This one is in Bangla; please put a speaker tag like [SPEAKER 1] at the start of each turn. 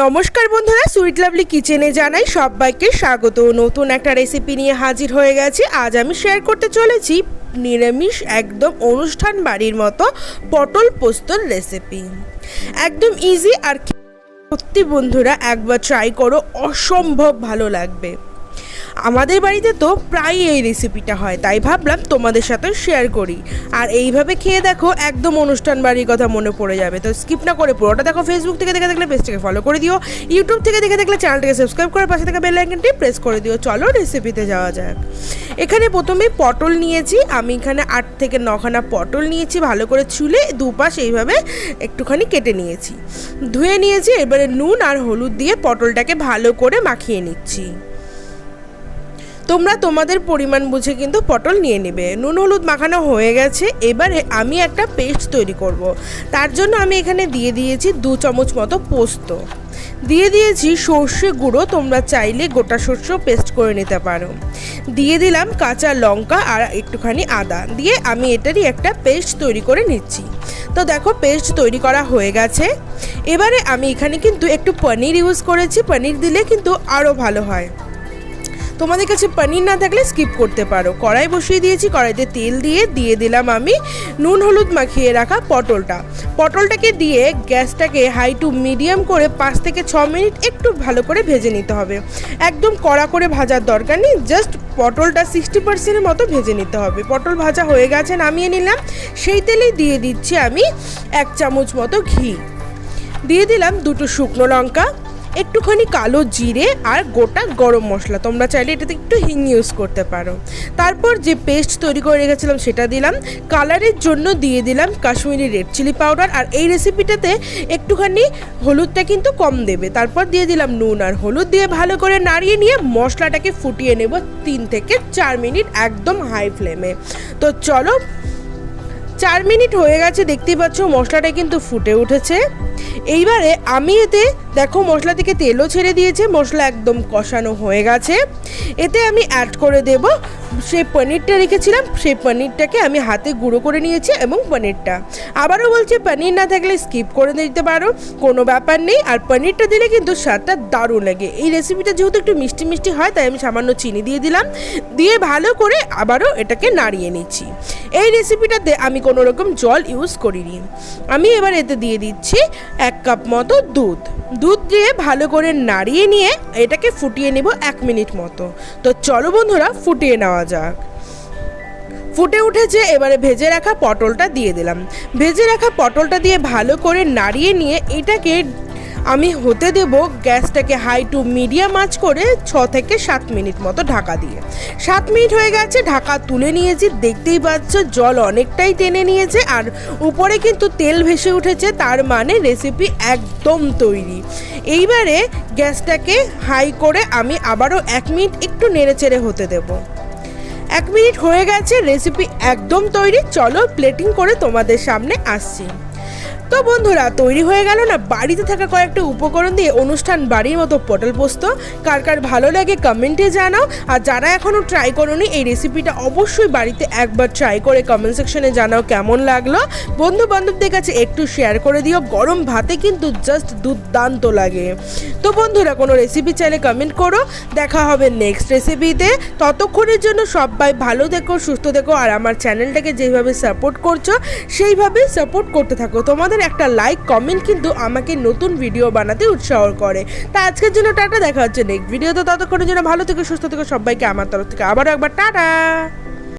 [SPEAKER 1] নমস্কার বন্ধুরা, সুইট লাভলি কিচেনে জানাই সবাইকে স্বাগত। নতুন একটা রেসিপি নিয়ে হাজির হয়ে গেছি। আজ আমি শেয়ার করতে চলেছি নিরামিষ একদম অনুষ্ঠান বাড়ির মতো পটল পোস্তর রেসিপি একদম ইজি আর সত্যি বন্ধুরা, একবার ট্রাই করো, অসম্ভব ভালো লাগবে। আমাদের বাড়িতে তো প্রায় এই রেসিপিটা হয়, তাই ভাবলাম তোমাদের সাথে শেয়ার করি। আর এইভাবে খেয়ে দেখো, একদম অনুষ্ঠান বাড়ির কথা মনে পড়ে যাবে। তো স্কিপ না করে পুরোটা দেখো ফেসবুক থেকে দেখে দেখলে পেজটাকে ফলো করে দিও। ইউটিউব থেকে দেখে দেখলে চ্যানেলটাকে সাবস্ক্রাইব করে পাশে থাকা বেল আইকনটি প্রেস করে দিও। চলো রেসিপিতে যাওয়া যাক। এখানে প্রথমে পটল নিয়েছি। আমি এখানে আট থেকে নখানা পটল নিয়েছি, ভালো করে ছুলে দুপাশ এইভাবে একটুখানি কেটে নিয়েছি। ধুয়ে নিয়েছি, এবারে নুন আর হলুদ দিয়ে পটলটাকে ভালো করে মাখিয়ে নিচ্ছি। তোমরা তোমাদের পরিমাণ বুঝে কিন্তু পটল নিয়ে নেবে। নুন, হলুদ মাখানো হয়ে গেছে, এবারে আমি একটা পেস্ট তৈরি করব। তার জন্য আমি এখানে দিয়ে দিয়েছি দু চামচ মতো পোস্ত। দিয়ে দিয়েছি সর্ষে গুঁড়ো, তোমরা চাইলে গোটা সর্ষেও পেস্ট করে নিতে পারো। দিয়ে দিলাম কাঁচা লঙ্কা আর একটুখানি আদা। দিয়ে আমি এটারই একটা পেস্ট তৈরি করে নিচ্ছি। তো দেখো, পেস্ট তৈরি করা হয়ে গেছে। এবারে আমি এখানে কিন্তু একটু পনির ইউজ করেছি। পনির দিলে কিন্তু আরও ভালো হয়। তোমাদের কাছে পনির না থাকলে স্কিপ করতে পারো। কড়াই বসিয়ে দিয়েছি, কড়াইতে তেল দিয়ে দিয়ে দিলাম আমি নুন হলুদ মাখিয়ে রাখা পটলটা। পটলটাকে দিয়ে গ্যাসটাকে হাই টু মিডিয়াম করে পাঁচ থেকে ছ মিনিট একটু ভালো করে ভেজে নিতে হবে। একদম কড়া করে ভাজার দরকার নেই জাস্ট পটলটা সিক্সটি পার্সেন্টের মতো ভেজে নিতে হবে। পটল ভাজা হয়ে গেছে, নামিয়ে নিলাম। সেই তেলেই দিয়ে দিচ্ছি আমি এক চামচ মতো ঘি। দিয়ে দিলাম দুটো শুকনো লঙ্কা একটুখানি কালো জিরে আর গোটা গরম মশলা। তোমরা চাইলে এটাতে একটু হিং ইউজ করতে পারো। তারপর যে পেস্ট তৈরি করে রেখেছিলাম সেটা দিলাম। কালারের জন্য দিয়ে দিলাম কাশ্মীরি রেড চিলি পাউডার আর এই রেসিপিটাতে একটুখানি হলুদটা কিন্তু কম দেবে। তারপর দিয়ে দিলাম নুন আর হলুদ দিয়ে ভালো করে নাড়িয়ে নিয়ে মশলাটাকে ফুটিয়ে নেব তিন থেকে চার মিনিট একদম হাই ফ্লেমে তো চলো চার মিনিট হয়ে গেছে, দেখতেই পাচ্ছ মশলাটা কিন্তু ফুটে উঠেছে। এইবারে আমি এতে, দেখো মশলা থেকে তেলও ছেড়ে দিয়েছে, মশলা একদম কষানো হয়ে গেছে। এতে আমি অ্যাড করে দেব সেই পনিরটা রেখেছিলাম, সেই পনিরটাকে আমি হাতে গুঁড়ো করে নিয়েছি এবং পনিরটা। আবারও বলছি, পনির না থাকলে স্কিপ করে দিতে পারো, কোনো ব্যাপার নেই। আর পনিরটা দিলে কিন্তু স্বাদটা দারুণ লাগে। এই রেসিপিটা যেহেতু একটু মিষ্টি মিষ্টি হয়, তাই আমি সামান্য চিনি দিয়ে দিলাম। দিয়ে ভালো করে আবারও এটাকে নাড়িয়ে নিচ্ছি। এই রেসিপিটাতে আমি কোনো রকম জল ইউজ করিনি। আমি এবার এতে দিয়ে দিচ্ছি এক কাপ মতো দুধ। দুধ দিয়ে ভালো করে নাড়িয়ে নিয়ে এটাকে ফুটিয়ে নেব এক মিনিট মতো। তো চলো বন্ধুরা, ফুটিয়ে নেওয়া যাক। ফুটে উঠেছে, এবারে ভেজে রাখা পটলটা দিয়ে দিলাম। ভেজে রাখা পটলটা দিয়ে ভালো করে নাড়িয়ে নিয়ে এটাকে আমি হতে দেব গ্যাসটাকে হাই টু মিডিয়াম আঁচ করে ছ থেকে সাত মিনিট মতো ঢাকা দিয়ে। সাত মিনিট হয়ে গেছে, ঢাকা তুলে নিয়েছি। দেখতেই পাচ্ছ, জল অনেকটাই টেনে নিয়েছে আর উপরে কিন্তু তেল ভেসে উঠেছে, তার মানে রেসিপি একদম তৈরি। এইবারে গ্যাসটাকে হাই করে আমি আবারও এক মিনিট একটু নেড়েচেড়ে হতে দেবো। এক মিনিট হয়ে গেছে রেসিপি একদম তৈরি। চলো প্লেটিং করে তোমাদের সামনে আসছি। তো বন্ধুরা, তৈরি হয়ে গেল না, বাড়িতে থাকা কয়েকটা উপকরণ দিয়ে অনুষ্ঠান বাড়ির মতো পটল পোস্ত। কার কার ভালো লাগে কমেন্টে জানাও, আর যারা এখনও ট্রাই করোনি, এই রেসিপিটা অবশ্যই বাড়িতে একবার ট্রাই করে কমেন্ট সেকশনে জানাও কেমন লাগল। বন্ধু বান্ধবদের কাছে একটু শেয়ার করে দিও, গরম ভাতে কিন্তু জাস্ট দুর্দান্ত লাগে। তো বন্ধুরা, কোনো রেসিপি চাইলে কমেন্ট করো, দেখা হবে নেক্সট রেসিপিতে ততক্ষণের জন্য সবাই ভালো দেখো সুস্থ দেখো আর আমার চ্যানেলটাকে যেভাবে সাপোর্ট করছ সেইভাবে সাপোর্ট করতে থাকো। তোমাদের একটা লাইক কমেন্ট কিন্তু আমাকে নতুন ভিডিও বানাতে উৎসাহ করে। তা আজকের জন্য টাটা, দেখা হচ্ছে নেক্সট ভিডিওতে ততক্ষণের জন্য ভালো থেকে, সুস্থ থেকে, সবাইকে আমার তরফ থেকে আবারও একবার টাটা।